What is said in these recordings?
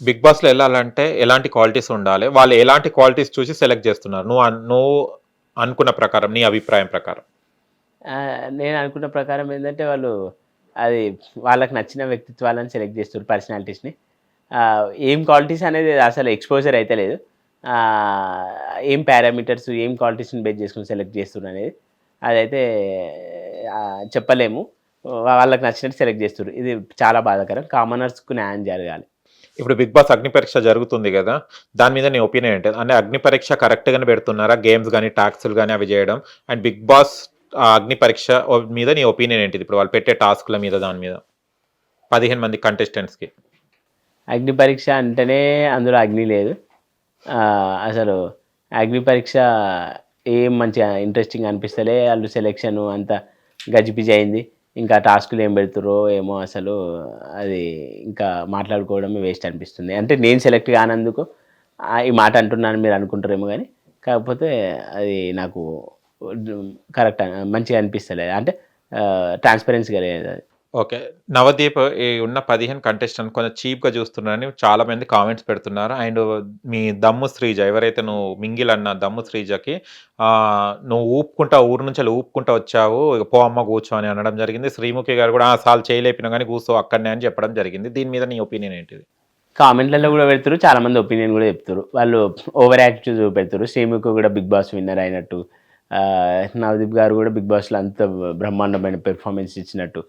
Big బాస్లో వెళ్ళాలంటే ఎలాంటి క్వాలిటీస్ ఉండాలి. వాళ్ళు ఎలాంటి క్వాలిటీస్ చూసి సెలెక్ట్ చేస్తున్నారు. నువ్వు నువ్వు అనుకున్న ప్రకారం నీ అభిప్రాయం ప్రకారం. నేను అనుకున్న ప్రకారం ఏంటంటే వాళ్ళు అది వాళ్ళకి నచ్చిన వ్యక్తిత్వాలను సెలెక్ట్ చేస్తారు పర్సనాలిటీస్ని. ఏం క్వాలిటీస్ అనేది అసలు ఎక్స్పోజర్ అయితే లేదు. ఏం పారామీటర్స్ ఏం క్వాలిటీస్ని బేస్ చేసుకుని సెలెక్ట్ చేస్తున్నారు అనేది అదైతే చెప్పలేము. వాళ్ళకి నచ్చినట్టు సెలెక్ట్ చేస్తారు ఇది చాలా బాధాకరం. కామనర్స్కు న్యాయం జరగాలి. ఇప్పుడు బిగ్ బాస్ అగ్ని పరీక్ష జరుగుతుంది కదా దాని మీద నీ ఒపీనియన్ ఏంటి? అంటే అగ్ని పరీక్ష కరెక్ట్గానే పెడుతున్నారా? గేమ్స్ కానీ టాక్స్లు కానీ అవి చేయడం? అండ్ బిగ్ బాస్ అగ్ని పరీక్ష మీద నీ ఒపీనియన్ ఏంటిది? ఇప్పుడు వాళ్ళు పెట్టే టాస్క్ల మీద దాని మీద. పదిహేను మంది కంటెస్టెంట్స్కి అగ్ని పరీక్ష అంటేనే అందులో అగ్ని లేదు. అసలు అగ్ని పరీక్ష ఏం మంచిగా ఇంట్రెస్టింగ్ అనిపిస్తలే. వాళ్ళు సెలెక్షన్ అంత గజిబిజి అయింది. ఇంకా టాస్కులు ఏం పెడుతురో ఏమో అసలు అది ఇంకా మాట్లాడుకోవడమే వేస్ట్ అనిపిస్తుంది. అంటే నేను సెలెక్ట్ కానందుకు ఈ మాట అంటున్నాను మీరు అనుకుంటారేమో కానీ కాకపోతే అది నాకు కరెక్ట్ మంచిగా అనిపిస్తలేదు. అంటే ట్రాన్స్పరెన్సీగా లేదు అది. ఓకే. నవదీప్ ఈ ఉన్న పదిహేను కంటెస్టెంట్ కొంచెం చీప్గా చూస్తున్నారని చాలా మంది కామెంట్స్ పెడుతున్నారు. అండ్ మీ దమ్ము శ్రీజ ఎవరైతే నువ్వు మింగిల్ అన్న దమ్ము శ్రీజకి నువ్వు ఊపుకుంటా ఊరు నుంచి వెళ్ళి ఊపుకుంటా వచ్చావు ఇక పో అమ్మ కూర్చో అని అనడం జరిగింది. శ్రీముఖి గారు కూడా "ఆ, సాల్ చేయలేపినా కానీ కూర్చో అక్కడనే అని చెప్పడం జరిగింది. దీని మీద నీ ఒపీనియన్ ఏంటిది? కామెంట్లలో కూడా పెడతారు చాలా మంది ఒపీనియన్ కూడా చెప్తారు. వాళ్ళు ఓవర్ యాక్టివ్ చూపెడతారు. శ్రీముఖి కూడా బిగ్ బాస్ విన్నర్ అయినట్టు నవదీప్ గారు కూడా బిగ్ బాస్లో అంత బ్రహ్మాండమైన పెర్ఫార్మెన్స్ ఇచ్చినట్టు.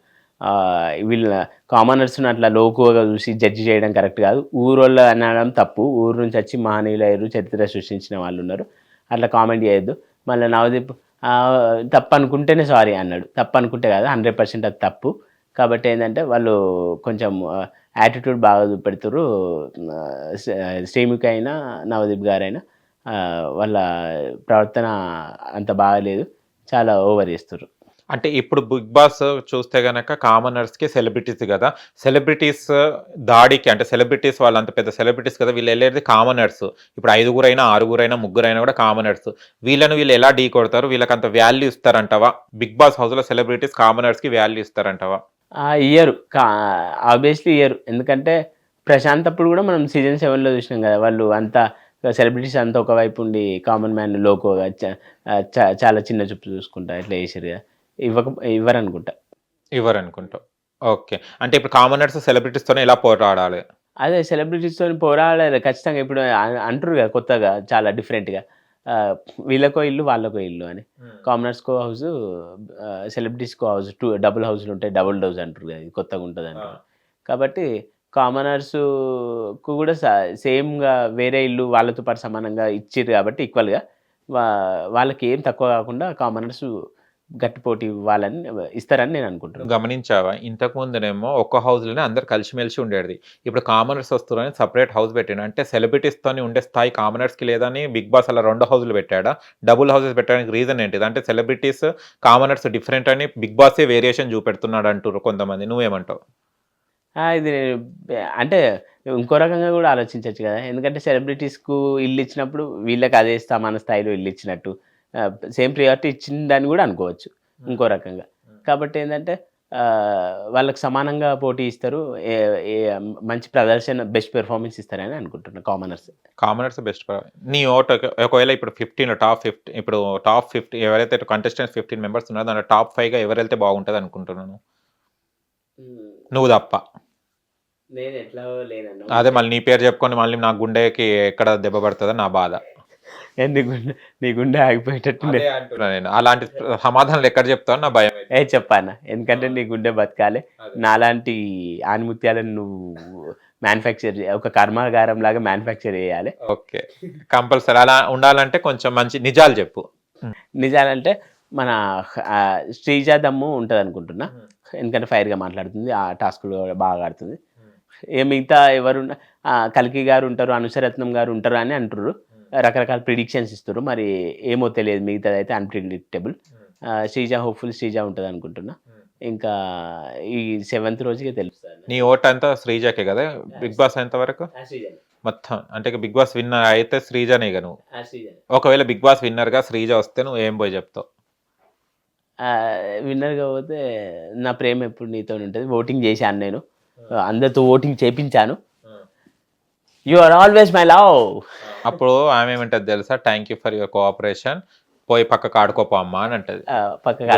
వీళ్ళ కామనర్స్ని అట్లా లోకువగా చూసి జడ్జి చేయడం కరెక్ట్ కాదు. ఊరోళ్ళు అనడం తప్పు. ఊరు నుంచి వచ్చి మహనీయులు అయ్యారు చరిత్ర సృష్టించిన వాళ్ళు ఉన్నారు. అట్లా కామెంట్ చేయొద్దు. మళ్ళీ నవదీప్ తప్పనుకుంటేనే తప్పు అనుకుంటేనే సారీ అన్నాడు. తప్పు అనుకుంటే కాదు హండ్రెడ్ పర్సెంట్ అది తప్పు. కాబట్టి ఏంటంటే వాళ్ళు కొంచెం యాటిట్యూడ్ బాగా చూపెడుతురు శ్రీముఖి అయినా నవదీప్ గారైనా వాళ్ళ ప్రవర్తన అంత బాగాలేదు. చాలా ఓవర్ చేస్తారు అంటే ఇప్పుడు బిగ్ బాస్ చూస్తే గనక కామనర్స్కి సెలబ్రిటీస్ కదా. సెలబ్రిటీస్ దాడికి అంటే సెలబ్రిటీస్ వాళ్ళు అంత పెద్ద సెలబ్రిటీస్ కదా. వీళ్ళు వెళ్ళేది కామనర్స్. ఇప్పుడు ఐదుగురైనా ఆరుగురైనా ముగ్గురైనా కూడా కామనర్స్. వీళ్ళని వీళ్ళు ఎలా ఢీ కొడతారు? వీళ్ళకి అంత వాల్యూ ఇస్తారంటవా? బిగ్ బాస్ హౌస్లో సెలబ్రిటీస్ కామనర్స్కి వాల్యూ ఇస్తారంటవా? ఆ, ఇయ్యరు. కా ఆబ్వియస్లీ ఇయ్యరు. ఎందుకంటే ప్రశాంత్ అప్పుడు కూడా మనం సీజన్ సెవెన్లో చూసినాం కదా. వాళ్ళు అంతా సెలబ్రిటీస్ అంతా ఒకవైపు ఉండి కామన్ మ్యాన్ లోకోగా చ- చ- చాలా చిన్న చూపు చూసుకుంటా ఇట్లా వేసారు కదా. ఇవ్వక ఇవ్వరు అనుకుంటా ఇవ్వరు అనుకుంటా ఓకే. అంటే ఇప్పుడు కామనర్స్ సెలబ్రిటీస్ తోనే ఎలా పోరాడాలి. అదే సెలబ్రిటీస్తో పోరాడాలి. ఖచ్చితంగా ఇప్పుడు అ- అంటారు కదా కొత్తగా చాలా డిఫరెంట్గా వీళ్ళకో ఇల్లు వాళ్ళకో ఇల్లు అని. కామనర్స్కో హౌస్ సెలబ్రిటీస్కో హౌస్ టూ డబుల్ హౌస్లు ఉంటాయి డబుల్ డౌస్ అంటారు కదా ఇది కొత్తగా ఉంటుంది అంటారు కాబట్టి కామనర్స్కు కూడా సేమ్గా వేరే ఇల్లు వాళ్ళతో పాటు సమానంగా ఇచ్చారు కాబట్టి ఈక్వల్గా వా వాళ్ళకి ఏం తక్కువ కాకుండా కామనర్స్ గట్టి పోటీ ఇవ్వాలని ఇస్తారని నేను అనుకుంటున్నాను. గమనించావా? ఇంతకు ముందునేమో ఒక్క హౌస్లోనే అందరు కలిసిమెలిసి ఉండేది ఇప్పుడు కామనర్స్ వస్తున్నారని సపరేట్ హౌస్ పెట్టాడు అంటే సెలబ్రిటీస్ తోని ఉండే స్థాయి కామనర్స్కి లేదని బిగ్ బాస్ అలా రెండు హౌస్లు పెట్టాడా? డబుల్ హౌసెస్ పెట్టడానికి రీజన్ ఏంటిది? అంటే సెలబ్రిటీస్ కామనర్స్ డిఫరెంట్ అని బిగ్ బాస్ వేరియేషన్ చూపెడుతున్నాడు అంటారు కొంతమంది. నువ్వేమంటావు? ఇది అంటే ఇంకో రకంగా కూడా ఆలోచించవచ్చు కదా. ఎందుకంటే సెలబ్రిటీస్కు ఇల్లు ఇచ్చినప్పుడు వీళ్ళకి అదే ఇస్తాం మన స్థాయిలో ఇల్లు ఇచ్చినట్టు సేమ్ ప్రియారిటీ ఇచ్చిందని కూడా అనుకోవచ్చు ఇంకో రకంగా. కాబట్టి ఏంటంటే వాళ్ళకి సమానంగా పోటీ ఇస్తారు మంచి ప్రదర్శన బెస్ట్ పెర్ఫార్మెన్స్ ఇస్తారని అనుకుంటున్నాను కామనర్స్ కామనర్స్ బెస్ట్ నీ ఓట్ ఒక- ఒకవేళ ఇప్పుడు ఫిఫ్టీన్ టాప్ ఫిఫ్టీ ఇప్పుడు టాప్ ఫిఫ్టీ ఎవరైతే కంటెస్టెంట్స్ ఫిఫ్టీన్ మెంబర్స్ ఉన్నారో దాంట్లో టాప్ ఫైవ్గా ఎవరు వెళ్తే బాగుంటుంది అనుకుంటున్నాను నువ్వు? తప్ప. నేను ఎట్లా లేనన్నా అదే మళ్ళీ నీ పేరు చెప్పుకొని మళ్ళీ నా గుండెకి ఎక్కడ దెబ్బ పడుతుందో నా బాధ. గుండె నీ గుండె ఆగిపోయేటట్టు అదే అంటున్నా నేను. అలాంటి సమాధానాలు ఎక్కడ చెప్తావు? నా భయం. ఏ చెప్పానా ఎందుకంటే నీ గుండె బతకాలి. నాలాంటి ఆనిముత్యాలను నువ్వు మ్యానుఫ్యాక్చర్ ఒక కర్మాగారం లాగా మ్యానుఫ్యాక్చర్ చేయాలి. ఓకే. కంపల్సరీ. అలా ఉండాలంటే కొంచెం మంచి నిజాలు చెప్పు. నిజాలంటే మన ఆ, శ్రీజ దమ్ము ఉంటుంది అనుకుంటున్నా ఎందుకంటే ఫైర్గా మాట్లాడుతుంది. ఆ టాస్క్లు బాగా ఆడుతుంది. ఏ మిగతా ఎవరు కల్కి గారు ఉంటారు అనుసరత్నం గారు ఉంటారు అని అంటారు రకరకాల ప్రిడిక్షన్స్ ఇస్తారు మరి ఏమో తెలియదు. మిగతాది అయితే అన్ప్రిడిక్టబుల్ శ్రీజ హోప్ఫుల్ శ్రీజ ఉంటుంది అనుకుంటున్నా ఇంకా ఈ సెవెంత్ రోజుకే తెలుస్తుంది. నీ ఓట్ అంతా శ్రీజకే కదా? బిగ్ బాస్ ఎంత వరకు? మొత్తం అంటే బిగ్ బాస్ విన్నర్ అయితే శ్రీజనే ఇక నువ్వు. ఒకవేళ బిగ్ బాస్ విన్నర్గా శ్రీజ వస్తే నువ్వు ఏం పోయి చెప్తావు? విన్నర్ కాకపోతే నా ప్రేమ ఎప్పుడు నీతో ఉంటుంది. ఓటింగ్ చేశాను నేను. అందరితో voting చేపించాను. You are always my love అప్పుడు ఆమె ఏమంటది తెలుసా? Thank you for your cooperation పోయి పక్కకు ఆడుకోపో అమ్మా అని అంటది.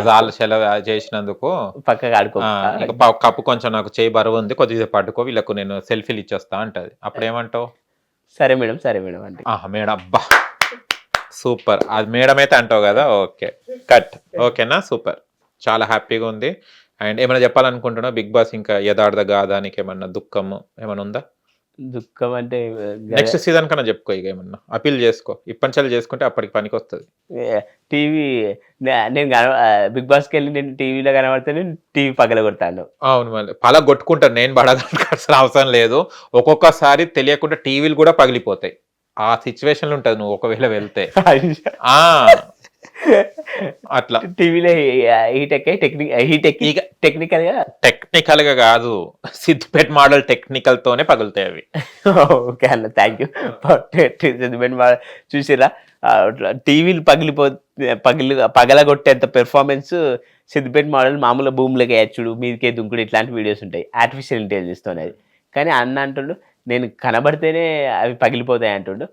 వాళ్ళు సెలవు చేసినందుకు. పక్కగా ఆడుకో. కప్పు కొంచెం నాకు చేయి బరువు ఉంది కొద్దిగా పట్టుకో వీళ్ళకు నేను సెల్ఫీలు ఇచ్చేస్తా అంటది. అప్పుడు ఏమంటావు? సరే మేడం సరే మేడం అంటే ఆహా మేడం అబ్బా. సూపర్. అది మేడం అయితే అంటావు కదా? ఓకే. కట్. ఓకేనా? సూపర్. చాలా హ్యాపీగా ఉంది. అండ్ ఏమైనా చెప్పాలనుకుంటున్నావు? బిగ్ బాస్ ఇంకా యథార్థ గాదానికి ఏమన్నా దుఃఖము ఏమైనా ఉందా? దుఃఖం అంటే నెక్స్ట్ సీజన్ కన్నా చెప్పుకో ఇక ఏమన్నా. అపీల్ చేసుకో. ఇప్పటిచాలు చేసుకుంటే అప్పటికి పనికి వస్తుంది. టీవీ నేను బిగ్ బాస్కి వెళ్ళి నేను టీవీలో కనబడితే నేను టీవీ పగల కొడతాను. అవును మళ్ళీ పల కొట్టుకుంటాను. నేను పడగలసిన అవసరం లేదు. ఒక్కొక్కసారి తెలియకుండా టీవీలు కూడా పగిలిపోతాయి. ఆ సిచ్యువేషన్లు ఉంటుంది నువ్వు ఒకవేళ వెళ్తే. ఆ. అట్లా. టీవీలో హీట్ ఎక్కే టెక్నిక్ హీట్ ఎక్కి టెక్నికల్గా? టెక్నికల్గా కాదు. సిద్దిపేట మోడల్ టెక్నికల్ తోనే పగులుతాయి అవి. ఓకే అన్న థ్యాంక్ యూ చూసిరా టీవీలు పగిలిపో పగిలి పగలగొట్టేంత పెర్ఫార్మెన్స్ సిద్దిపేట మోడల్ మామూలు భూమిలోకి వేయచ్చుడు మీదకే దుంకుడు ఇట్లాంటి వీడియోస్ ఉంటాయి. ఆర్టిఫిషియల్ ఇంటెలిజెన్స్ తోనే కానీ అన్న అంటుండు నేను కనబడితేనే అవి పగిలిపోతాయి అంటుండు.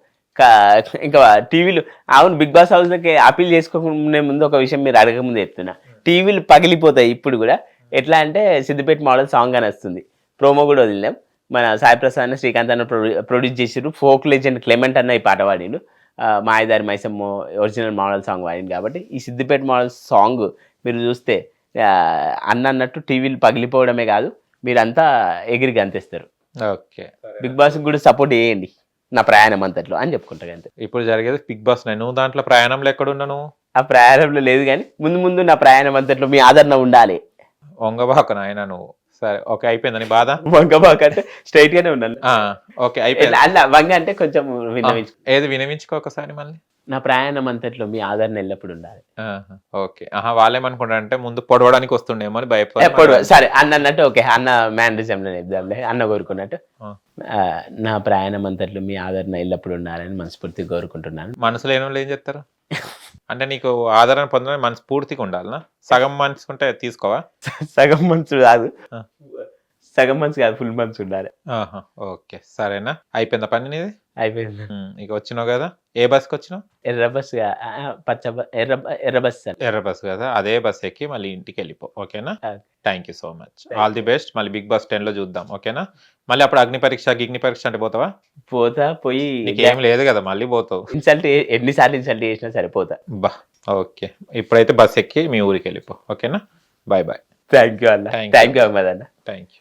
ఇంకా టీవీలు అవును బిగ్ బాస్ హౌస్కి అపీల్ చేసుకోకుండా ముందు ఒక విషయం మీరు అడగకముందు చెప్తున్నా. టీవీలు పగిలిపోతాయి ఇప్పుడు కూడా. ఎట్లా అంటే సిద్దిపేట మోడల్ సాంగ్ అని వస్తుంది. ప్రోమో కూడా వదిలినాం. మన సాయి ప్రసాద్ అన్న శ్రీకాంత్ అన్న ప్రొడ్యూస్ చేసిరు ఫోక్ లెజెండ్ క్లెమెంట్ అన్న ఈ పాట పాడిండు. మాయదారి మైసమ్మ ఒరిజినల్ మోడల్ సాంగ్ పాడింది కాబట్టి ఈ సిద్దిపేట మోడల్ సాంగ్ మీరు చూస్తే అన్న అన్నట్టు టీవీలు పగిలిపోవడమే కాదు. మీరంతా ఎగిరి గంతేస్తారు. ఓకే. బిగ్ బాస్ కూడా సపోర్ట్ చేయండి. నా ప్రయాణం అంతట్లో అని చెప్పుకుంటా అంతే ఇప్పుడు జరిగేది బిగ్ బాస్ నేను దాంట్లో ప్రయాణంలో ఎక్కడున్నా నువ్వు? ఆ ప్రయాణంలో లేదు కానీ ముందు ముందు నా ప్రయాణం అంతట్లో మీ ఆదరణ ఉండాలి. వంగబాక నాయన నువ్వు. సరే ఓకే అయిపోయిందని బాధ? వంగ బాక అంటే స్ట్రైట్ గానే ఉన్నాను ఓకే అయిపోయింది. అల్ల వంగ అంటే కొంచెం విన్నవించు ఏది వినమించుకో ఒకసారి మళ్ళీ? నా ప్రయాణం అంతట్లో మీ ఆదరణ ఎల్లప్పుడు ఉండాలి. ఆహా, ఓకే. ఆహా వాళ్ళేమనుకుంటారంటే ముందు పొడవడానికి వస్తుండేమో అని భయపడి సరే అన్న అన్నట్టు ఓకే అన్న మ్యానరిజంలో చెప్దాంలే అన్న కోరుకున్నట్టు. నా ప్రయాణం అంతట్లో మీ ఆదరణ ఎల్లప్పుడు ఉండాలని మనస్ఫూర్తిగా కోరుకుంటున్నాను. మనసులో ఏమో ఏం చెప్తారు అంటే నీకు ఆదరణ పొందడానికి మనసు పూర్తిగా ఉండాలనా? సగం మనసు ఉంటే తీసుకోవా? సగం మనసు కాదు. సగం మనసు కాదు ఫుల్ మనసు ఉండాలి. ఆహా, ఓకే సరేనా? అయిపోయిందా పని నీది? అయిపోయింది. ఇక వచ్చినావు కదా? ఏ బస్కి వచ్చినావు ఎర్ర బస్ పచ్చ ఎర్ర ఎర్ర బస్ సార్. ఎర్ర బస్ కదా? అదే బస్ ఎక్కి మళ్ళీ ఇంటికి వెళ్ళిపో ఓకేనా. Thank you so much. All the best. మళ్ళీ బిగ్ బాస్ టెన్లో చూద్దాం ఓకేనా? మళ్ళీ అప్పుడు అగ్ని పరీక్ష గిగ్ని పరీక్ష అంటే పోతావా? పోతా పోయి నీకేం లేదు కదా మళ్ళీ పోతావు. ఇన్సల్ట్ ఎన్నిసార్లు ఇన్సల్ట్ చేసినా సరిపోతా. బా ఓకే. ఇప్పుడైతే బస్ ఎక్కి మీ ఊరికి వెళ్ళిపో ఓకేనా? Bye bye. థ్యాంక్ యూ అన్న. థ్యాంక్ యూ అహ్మద్ అన్న. Thank you